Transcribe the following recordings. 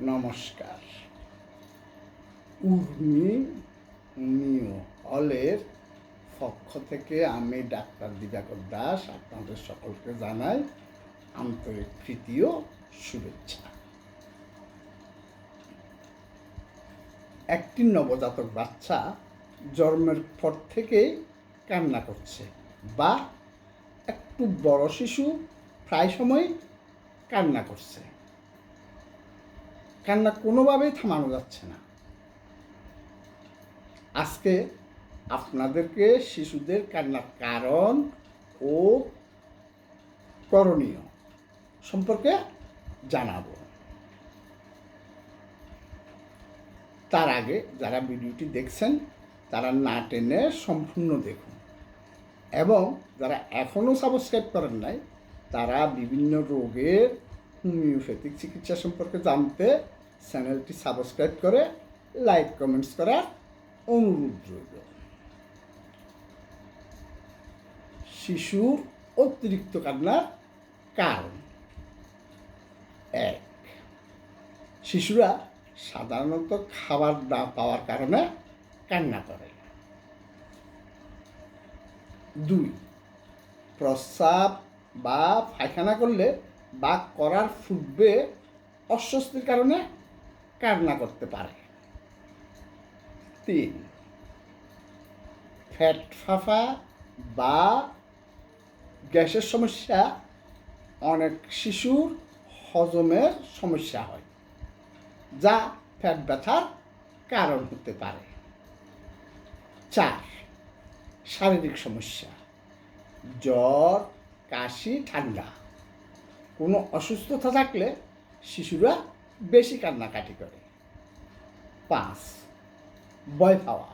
নমস্কার। উর্মি হোমিও হলের পক্ষ থেকে আমি ডাক্তার দিবাকর দাস আপনাদের সকলকে জানাই আন্তরিক ও শুভেচ্ছা। একটি নবজাতক বাচ্চা জন্মের পর থেকেই কান্না করছে বা একটু বড় শিশু প্রায় সময় কান্না করছে। কান্না কোনোভাবেই থামানো যাচ্ছে না। আজকে আপনাদেরকে শিশুদের কান্নার কারণ ও করণীয় সম্পর্কে জানাব। তার আগে যারা ভিডিওটি দেখছেন, তারা না টেনে সম্পূর্ণ দেখুন। এবং যারা এখনও সাবস্ক্রাইব করেন নাই, তারা বিভিন্ন রোগের হোমিওপ্যাথিক চিকিৎসা সম্পর্কে জানতে চ্যানেলটি সাবস্ক্রাইব করে লাইক, কমেন্টস করার অনুরোধ রইল। শিশুর অতিরিক্ত কান্নার কারণ এক, শিশুরা সাধারণত খাবার না পাওয়ার কারণে কান্না করে। দুই, প্রস্রাব বা পায়খানা করলে বা করার পূর্বে অস্বস্তির কারণে কান্না করতে পারে। তিন, ফ্যাট ফাফা বা গ্যাসের সমস্যা, অনেক শিশুর হজমের সমস্যা হয়, যা ফ্যাট ব্যথার কারণ হতে পারে। চার, শারীরিক সমস্যা, জ্বর, কাশি, ঠান্ডা, কোনো অসুস্থতা থাকলে শিশুরা বেশি কান্নাকাটি করে। পাঁচ ভয় পাওয়া।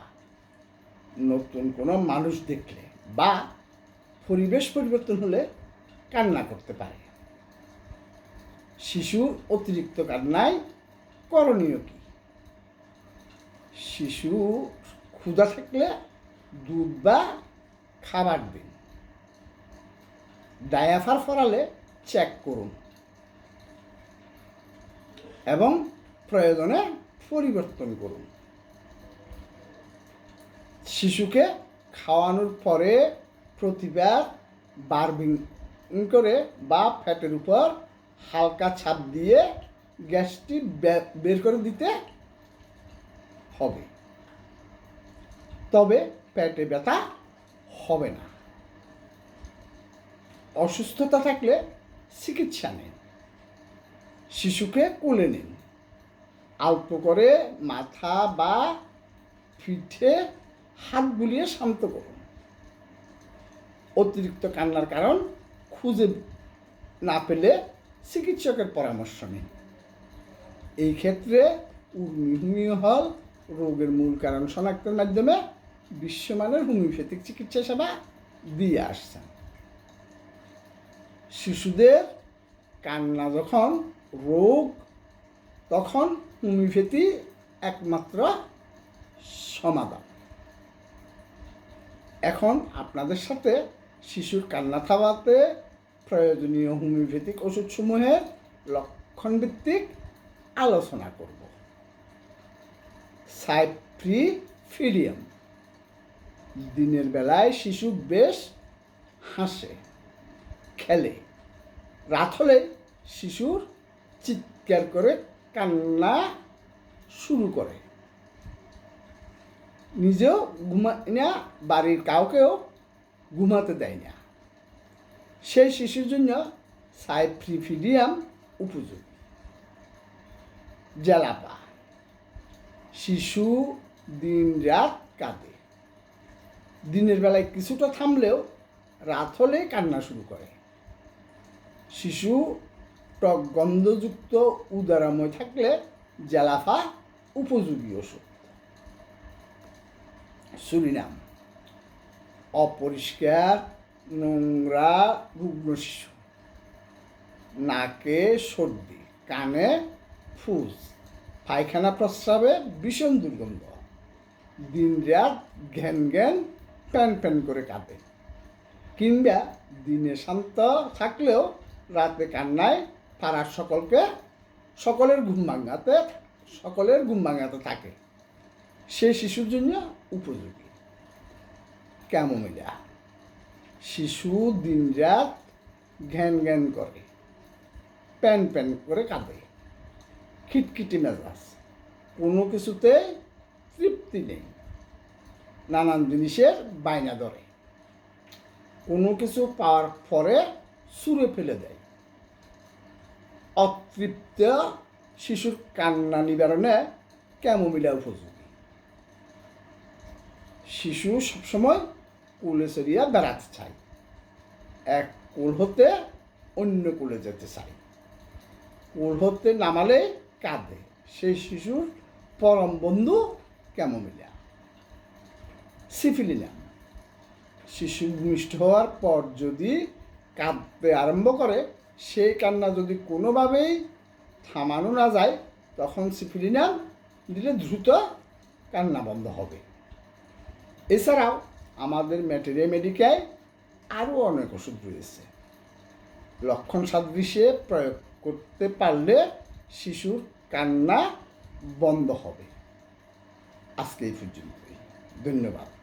নতুন কোনো মানুষ দেখলে বা পরিবেশ পরিবর্তন হলে কান্না করতে পারে। শিশুর অতিরিক্ত কান্নায় করণীয় কি? শিশু ক্ষুধা থাকলে দুধ বা খাবার দিন। ডায়াফার ফরালে চেক করুন। এবং প্রয়োজনে পরিবর্তন করুন। শিশুকে খাওয়ানোর পরে প্রতিবার বারবিং করে বা ফ্যাটের উপর হালকা ছাপ দিয়ে গ্যাসটি বের করে দিতে হবে। তবে পেটে ব্যথা হবে না। অসুস্থতা থাকলে চিকিৎসা নিন। শিশুকে কোলে নিন। অল্প করে মাথা বা পিঠে হাত বুলিয়ে শান্ত করুন। অতিরিক্ত কান্নার কারণ খুঁজে না পেলে চিকিৎসকের পরামর্শ নিন। এই ক্ষেত্রে হোমিও হল রোগের মূল কারণ শনাক্তের মাধ্যমে বিশ্বমানের হোমিওপ্যাথিক চিকিৎসা সেবা দিয়ে আসছেন। শিশুদের কান্না যখন রোগ, তখন হোমিওপ্যাথি একমাত্র সমাধান। এখন আপনাদের সাথে শিশুর কান্না থামাতে, প্রয়োজনীয় হোমিওপ্যাথিক ওষুধসমূহের লক্ষণভিত্তিক আলোচনা করব। সাইপ্রিফিডিয়াম দিনের বেলায় শিশু বেশ হাসে, খেলে। রাত হলে শিশুর চিৎকার করে, কান্না শুরু করে। নিজেও ঘুমায় না, বাড়ির কাউকেও ঘুমাতে দেয় না। সেই শিশুর জন্য সাইফ্রিফিডিয়াম উপযোগী। জেলাপা শিশু দিন রাত কাঁদে। দিনের বেলায় কিছুটা থামলেও রাত হলে কান্না শুরু করে। শিশু টক গন্ধযুক্ত উদারাময় থাকলে জেলাফা উপযোগী ওষুধ। সুরিনাম, অপরিষ্কার, নোংরা রুগ্ন শিশু। নাকে সর্দি, কানে ফুস, পায়খানা প্রস্রাবে ভীষণ দুর্গন্ধ। দিন রাত ঘ্যান ঘ্যান, প্যান প্যান করে কাঁদে। কিংবা দিনে শান্ত থাকলেও রাতে কান্নায় পাড়ার সকলকে সকলের ঘুম ভাঙাতে, সকলের ঘুম ভাঙাতে থাকে। সে শিশুর জন্য উপযোগী। ক্যামোমিলা শিশু দিনরাত ঘ্যান ঘ্যান করে, প্যান প্যান করে কাঁদে। খিটখিটি মেজাজ, কোনো কিছুতে তৃপ্তি নেই। নানান জিনিসের বায়না ধরে। কোনো কিছু পাওয়ার পরে সুরে ফেলে দেয়। অতৃপ্ত শিশুর কান্না নিবারণে ক্যামোমিলা উপযোগী। শিশু সবসময় কুলে সরিয়া বেড়াতে চায়। এক কুল হতে অন্য কুলে যেতে চায়। কুল হতে নামালে কাঁদে। সেই শিশুর পরম বন্ধু ক্যামোমিলা। সিফিলিনা শিশু ভূমিষ্ঠ হওয়ার পর যদি কাঁদতে আরম্ভ করে সেই কান্না যদি কোনোভাবেই থামানো না যায়, তখন সিফিলিনা দিলে দ্রুত কান্না বন্ধ হবে। এছাড়াও আমাদের ম্যাটেরিয়া মেডিকায় আরও অনেক ওষুধ রয়েছে। লক্ষণ সাদৃশ্যে প্রয়োগ করতে পারলে শিশুর কান্না বন্ধ হবে। আজকে এই পর্যন্তই। ধন্যবাদ।